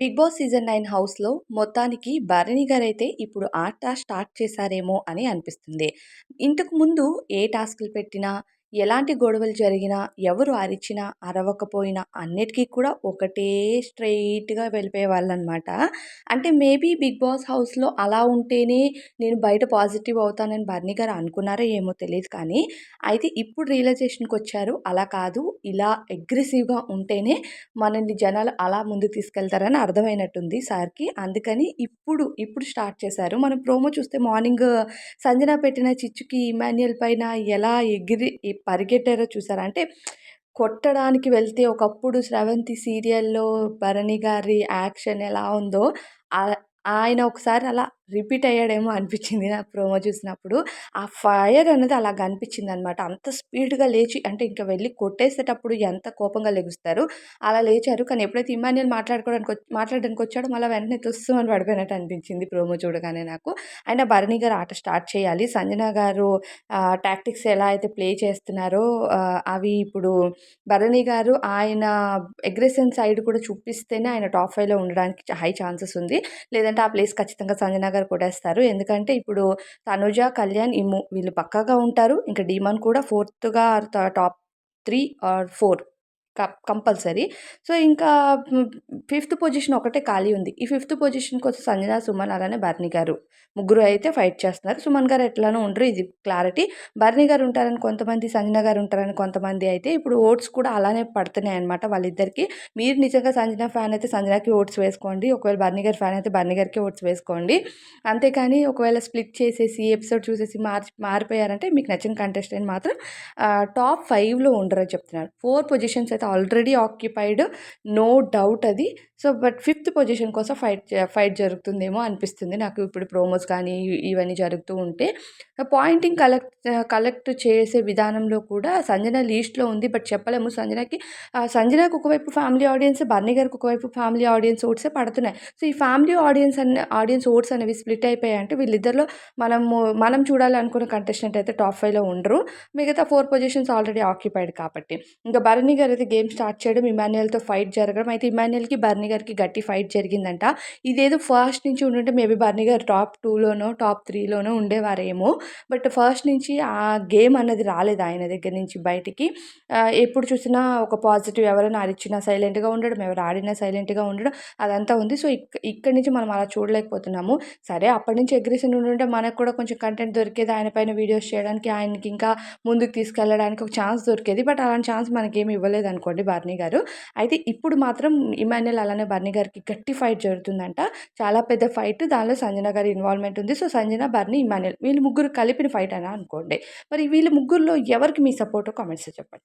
Big boss season nine హౌస్లో మొత్తానికి భరణి గారైతే ఇప్పుడు ఆట స్టార్ట్ చేశారేమో అని అనిపిస్తుంది. ఇంతకు ముందు ఏ టాస్క్లు పెట్టినా ఎలాంటి గొడవలు జరిగినా ఎవరు అరిచినా అరవకపోయినా అన్నిటికీ కూడా ఒకటే స్ట్రెయిట్గా వెళ్ళిపోయే వాళ్ళనమాట. అంటే మేబీ బిగ్ బాస్ హౌస్లో అలా ఉంటేనే నేను బయట పాజిటివ్ అవుతానని బర్నీ గారు అనుకున్నారో ఏమో తెలియదు కానీ అయితే ఇప్పుడు రియలైజేషన్కి వచ్చారు. అలా కాదు. ఇలా అగ్రెసివ్గా ఉంటేనే మనల్ని జనాలు అలా ముందుకు తీసుకెళ్తారని అర్థమైనట్టుంది సార్కి. అందుకని ఇప్పుడు ఇప్పుడు స్టార్ట్ చేశారు. మనం ప్రోమో చూస్తే మార్నింగ్ సంజన పెట్టిన చిచ్చుకి ఇమాన్యుయల్ పైన ఎలా ఎగిరి పరిగెట్టారో చూసారా? అంటే కొట్టడానికి వెళ్తే ఒకప్పుడు స్రవంతి సీరియల్లో భరణి గారి యాక్షన్ ఎలా ఉందో ఆయన ఒకసారి అలా రిపీట్ అయ్యాడేమో అనిపించింది నాకు ప్రోమో చూసినప్పుడు. ఆ ఫైర్ అనేది అలా కనిపించింది అనమాట అంత స్పీడ్గా లేచి అంటే ఇంకా వెళ్ళి కొట్టేసేటప్పుడు ఎంత కోపంగా లెగుస్తారు. అలా లేచారు. కానీ ఎప్పుడైతే ఇమాన్యుల్ మాట్లాడుకోవడానికి మాట్లాడడానికి వచ్చాడో మళ్ళీ వెంటనే తుస్సుమని పడిపోయినట్టు అనిపించింది ప్రోమో చూడగానే నాకు. ఆయన భరణి గారు ఆట స్టార్ట్ చేయాలి. సంజన గారు టాక్టిక్స్ ఎలా అయితే ప్లే చేస్తున్నారో అవి ఇప్పుడు భరణి గారు ఆయన అగ్రెషన్ సైడ్ కూడా చూపిస్తేనే ఆయన టాప్ ఫైవ్లో ఉండడానికి హై ఛాన్సెస్ ఉంది. లేదంటే ఆ ప్లేస్ ఖచ్చితంగా సంజన గారు కొట్టేస్తారు. ఎందుకంటే ఇప్పుడు తనుజ కళ్యాణ్ ఈ వీళ్ళు పక్కాగా ఉంటారు. ఇంకా డీమాన్ కూడా ఫోర్త్గా top three or four. Compulsory. So ఇంకా ఫిఫ్త్ పొజిషన్ ఒకటే ఖాళీ ఉంది. ఈ ఫిఫ్త్ పొజిషన్కి వచ్చి సంజన సుమన్ అలానే బర్ని గారు ముగ్గురు అయితే ఫైట్ చేస్తున్నారు. సుమన్ గారు ఎట్లానో ఉండరు ఇది క్లారిటీ. బర్ని గారు ఉంటారని కొంతమంది సంజన గారు ఉంటారని కొంతమంది అయితే ఇప్పుడు ఓట్స్ కూడా అలానే పడుతున్నాయి అనమాట వాళ్ళిద్దరికి. మీరు నిజంగా సంజన ఫ్యాన్ అయితే సంజనకి ఓట్స్ వేసుకోండి ఒకవేళ బర్ని గారి ఫ్యాన్ అయితే బర్ని గారికి ఓట్స్ వేసుకోండి. అంతేకాని ఒకవేళ స్ప్లిట్ చేసేసి ఎపిసోడ్ చూసేసి మార్చి మారిపోయారంటే మీకు నచ్చిన కంటెస్టెంట్ మాత్రం టాప్ ఫైవ్లో ఉండరని చెప్తున్నారు. ఫోర్ పొజిషన్స్ అయితే ఆల్రెడీ ఆక్యుపైడ్. నో డౌట్ అది. సో బట్ ఫిఫ్త్ పొజిషన్ కోసం ఫైట్ ఫైట్ జరుగుతుందేమో అనిపిస్తుంది నాకు ఇప్పుడు ప్రోమోస్ కానీ ఇవన్నీ జరుగుతూ ఉంటే. పాయింటింగ్ కలెక్ట్ కలెక్ట్ చేసే విధానంలో కూడా సంజన లీస్ట్లో ఉంది. బట్ చెప్పలేము సంజనకి. సంజనకు ఒకవైపు ఫ్యామిలీ ఆడియన్స్ బర్నీ గారికి ఒకవైపు ఫ్యామిలీ ఆడియన్స్ ఓట్సే పడుతున్నాయి. సో ఈ ఫ్యామిలీ ఆడియన్స్ అనే ఆడియన్స్ ఓట్స్ అనేవి స్ప్లిట్ అయిపోయాయి అంటే వీళ్ళిద్దరిలో మనము మనం చూడాలనుకున్న కంటెస్టెంట్ అయితే టాప్ ఫైవ్లో ఉండరు. మిగతా ఫోర్ పొజిషన్స్ ఆల్రెడీ ఆక్యుపైడ్ కాబట్టి. ఇంకా బర్నీ గారు అయితే గేమ్ స్టార్ట్ చేయడం ఇమాన్యుయల్తో ఫైట్ జరగడం. అయితే ఇమాన్యుయల్కి బర్నీ గారికి గట్టి ఫైట్ జరిగిందంట. ఇదేదో ఫస్ట్ నుంచి ఉండుంటే మేబీ బర్నీ గారు టాప్ టూలోనో టాప్ త్రీలోనో ఉండేవారేమో. బట్ ఫస్ట్ నుంచి ఆ గేమ్ అన్నది రాలేదు ఆయన దగ్గర నుంచి బయటికి. ఎప్పుడు చూసినా ఒక పాజిటివ్ ఎవరైనా అరిచినా సైలెంట్గా ఉండడం ఎవరు ఆడినా సైలెంట్గా ఉండడం అదంతా ఉంది. సో ఇక్కడి నుంచి మనం అలా చూడలేకపోతున్నాము. సరే అప్పటి నుంచి అగ్రెషన్ ఉండుంటే మనకు కూడా కొంచెం కంటెంట్ దొరికేది. ఆయన పైన వీడియోస్ చేయడానికి ఆయనకి ఇంకా ముందుకు తీసుకెళ్ళడానికి ఒక ఛాన్స్ దొరికేది. బట్ అలాంటి ఛాన్స్ మనకేమి ఇవ్వలేదు అనుకోండి బర్నీ గారు. అయితే ఇప్పుడు మాత్రం ఇమాన్యుల్ అలానే బర్నీ గారికి గట్టి ఫైట్ జరుగుతుందంట. చాలా పెద్ద ఫైట్. దానిలో సంజన గారి ఇన్వాల్వ్మెంట్ ఉంది. సో సంజన బర్నీ ఇమాన్యుల్ వీళ్ళు ముగ్గురు కలిపిన ఫైట్ అని అనుకోండి. మరి వీళ్ళు ముగ్గురులో ఎవరికి మీ సపోర్టో కామెంట్స్ చెప్పండి.